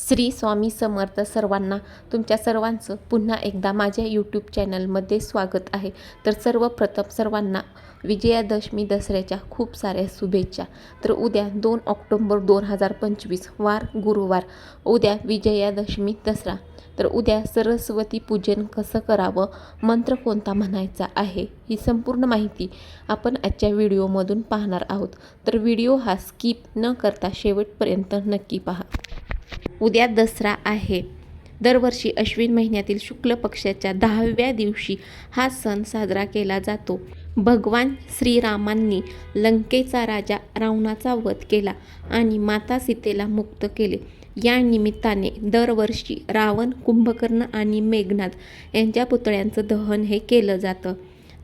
श्री स्वामी समर्थ सर्वांना तुमच्या सर्वांचं पुन्हा एकदा माझ्या यूट्यूब चॅनलमध्ये स्वागत आहे. तर सर्वप्रथम सर्वांना विजयादशमी दसऱ्याच्या खूप साऱ्या शुभेच्छा. तर उद्या दोन ऑक्टोंबर दोन हजार पंचवीस वार गुरुवार. उद्या विजयादशमी दसरा. तर उद्या सरस्वती पूजन कसं करावं? मंत्र कोणता म्हणायचा आहे? ही संपूर्ण माहिती आपण आजच्या व्हिडिओमधून पाहणार आहोत. तर व्हिडिओ हा स्किप न करता शेवटपर्यंत नक्की पहा. उद्या दसरा आहे. दरवर्षी अश्विन महिन्यातील शुक्ल पक्षाच्या दहाव्या दिवशी हा सण साजरा केला जातो. भगवान श्रीरामांनी लंकेचा राजा रावणाचा वध केला आणि माता सीतेला मुक्त केले. या निमित्ताने दरवर्षी रावण कुंभकर्ण आणि मेघनाथ यांच्या पुतळ्यांचं दहन हे केलं जातं.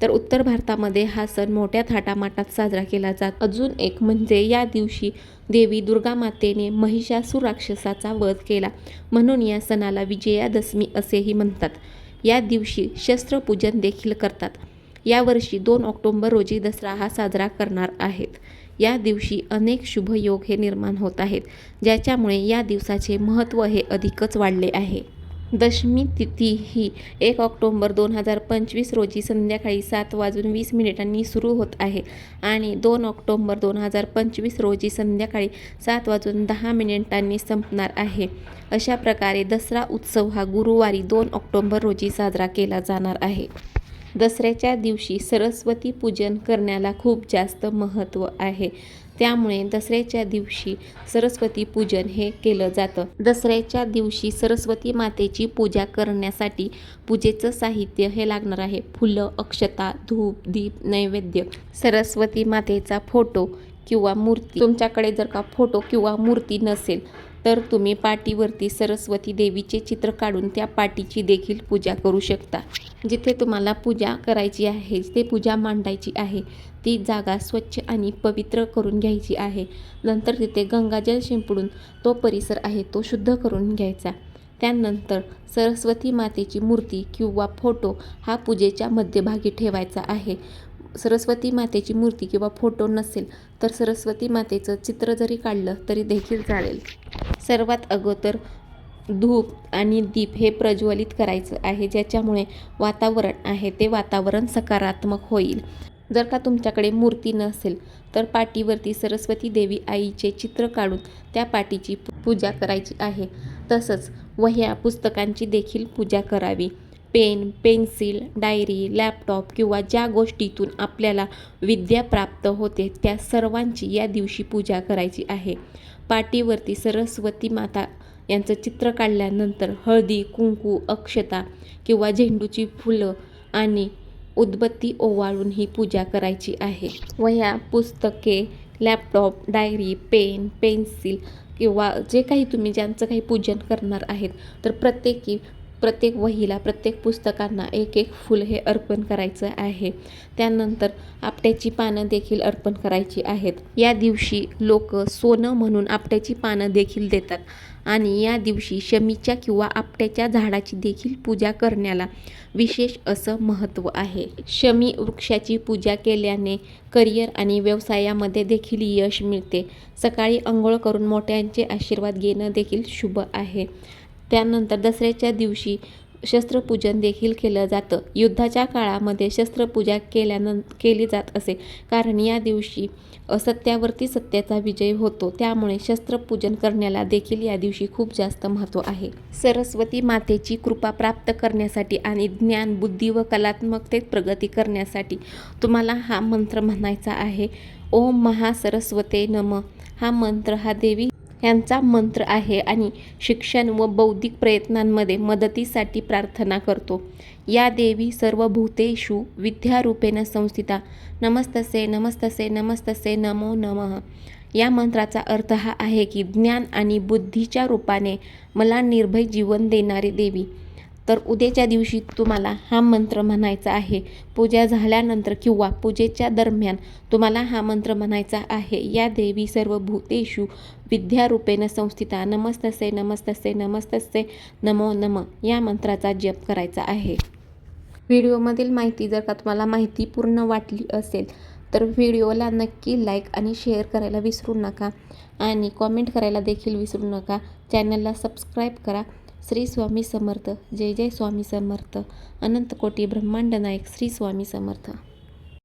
तर उत्तर भारतामध्ये हा सण मोठ्या थाटामाटात साजरा केला जात. अजून एक म्हणजे या दिवशी देवी दुर्गा मातेने महिषासूर राक्षसाचा वध केला. म्हणून या सणाला विजयादशमी असेही म्हणतात. या दिवशी शस्त्रपूजन देखील करतात. यावर्षी दोन ऑक्टोंबर रोजी दसरा हा साजरा करणार आहेत. या दिवशी अनेक शुभयोग हे निर्माण होत आहेत ज्याच्यामुळे या दिवसाचे महत्त्व हे अधिकच वाढले आहे. दशमी तिथी ही एक ऑक्टोंबर दोन हजार पंचवीस रोजी संध्याकाळी सात वाजून वीस मिनिटांनी सुरू होत आहे. आणि दोन ऑक्टोंबर दोन हजार पंचवीस रोजी संध्याकाळी सात वाजून दहा मिनिटांनी संपणार आहे. अशा प्रकारे दसरा उत्सव हा गुरुवारी दोन ऑक्टोंबर रोजी साजरा केला जाणार आहे. दसऱ्याच्या दिवशी सरस्वती पूजन करण्याला खूप जास्त महत्त्व आहे. त्यामुळे दसऱ्याच्या दिवशी सरस्वती पूजन हे केलं जातं. दसऱ्याच्या दिवशी सरस्वती मातेची पूजा करण्यासाठी पूजेचं साहित्य हे लागणार आहे. फुलं अक्षता धूप दीप नैवेद्य. सरस्वती मातेचा फोटो किंवा मूर्ती. तुमच्याकडे जर का फोटो किंवा मूर्ती नसेल तर तुम्ही पाटीवरती सरस्वती देवीचे चित्र काढून त्या पाटीची देखील पूजा करू शकता. जिथे तुम्हाला पूजा करायची आहे जिथे पूजा मांडायची आहे ती जागा स्वच्छ आणि पवित्र करून घ्यायची आहे. नंतर तिथे गंगाजल शिंपडून तो परिसर आहे तो शुद्ध करून घ्यायचा. त्यानंतर सरस्वती मातेची मूर्ती किंवा फोटो हा पूजेच्या मध्यभागी ठेवायचा आहे. सरस्वती मातेची मूर्ती किंवा फोटो नसेल तर सरस्वती मातेचं चित्र जरी काढलं तरी देखील चालेल. सर्वात अगोदर धूप आणि दीप हे प्रज्वलित करायचं आहे ज्याच्यामुळे वातावरण आहे ते वातावरण सकारात्मक होईल. जर का तुमच्याकडे मूर्ती नसेल तर पाटीवरती सरस्वती देवी आईचे चित्र काढून त्या पाटीची पूजा करायची आहे. तसंच वह्या पुस्तकांची देखील पूजा करावी. पेन पेन्सिल डायरी लॅपटॉप किंवा ज्या गोष्टीतून आपल्याला विद्या प्राप्त होते त्या सर्वांची या दिवशी पूजा करायची आहे. पाटीवरती सरस्वती माता यांचं चित्र काढल्यानंतर हळदी कुंकू अक्षता किंवा झेंडूची फुलं आणि उदबत्ती ओवाळून ही पूजा करायची आहे. वह्या पुस्तके लॅपटॉप डायरी पेन पेन्सिल किंवा जे काही तुम्ही ज्यांचं काही पूजन करणार आहेत तर प्रत्येकी प्रत्येक वहीला प्रत्येक पुस्तकांना एक एक फूल हे अर्पण करायचं आहे. त्यानंतर आपट्याची पानं देखील अर्पण करायची आहेत. या दिवशी लोक सोनं म्हणून आपट्याची पानं देखील देतात आणि या दिवशी शमीच्या किंवा आपट्याच्या झाडाची देखील पूजा करण्याला विशेष असं महत्त्व आहे. शमी वृक्षाची पूजा केल्याने करिअर आणि व्यवसायामध्ये देखील यश मिळते. सकाळी अंघोळ करून मोठ्यांचे आशीर्वाद घेणं देखील शुभ आहे. त्यानंतर दसऱ्याच्या दिवशी शस्त्रपूजन देखील केलं जातं. युद्धाच्या काळामध्ये शस्त्रपूजा केल्यानं केली जात असे. कारण या दिवशी असत्यावरती सत्याचा विजय होतो. त्यामुळे शस्त्रपूजन करण्याला देखील या दिवशी खूप जास्त महत्त्व आहे. सरस्वती मातेची कृपा प्राप्त करण्यासाठी आणि ज्ञान बुद्धी व कलात्मकतेत प्रगती करण्यासाठी तुम्हाला हा मंत्र म्हणायचा आहे. ओम महासरस्वते नम. हा मंत्र हा देवी यांचा मंत्र आहे आणि शिक्षण व बौद्धिक प्रयत्नांमध्ये मदतीसाठी प्रार्थना करतो. या देवी सर्व भूतेषु विद्यारूपेण संस्थिता. नमस्तसे नमस्तसे नमस्तसे नमो नमः. या मंत्राचा अर्थ हा आहे की ज्ञान आणि बुद्धीच्या रूपाने मला निर्भय जीवन देणारी देवी. तर उद्याच्या दिवशी तुम्हाला हा मंत्र म्हणायचा आहे. पूजा झाल्यानंतर किंवा पूजेच्या दरम्यान तुम्हाला हा मंत्र म्हणायचा आहे. या देवी सर्व भूतेषु विद्यारूपेण संस्थिता. नमस्तसे नमस्तसे नमस्तसे नमो नम. या मंत्राचा जप करायचा आहे. व्हिडिओमधील माहिती जर का तुम्हाला माहिती पूर्ण वाटली असेल तर व्हिडिओला नक्की लाईक आणि शेअर करायला विसरू नका. आणि कॉमेंट करायला देखील विसरू नका. चॅनलला सबस्क्राईब करा. श्री स्वामी समर्थ. जय जय स्वामी समर्थ. अनंत कोटी ब्रह्मांड नायक श्री स्वामी समर्थ.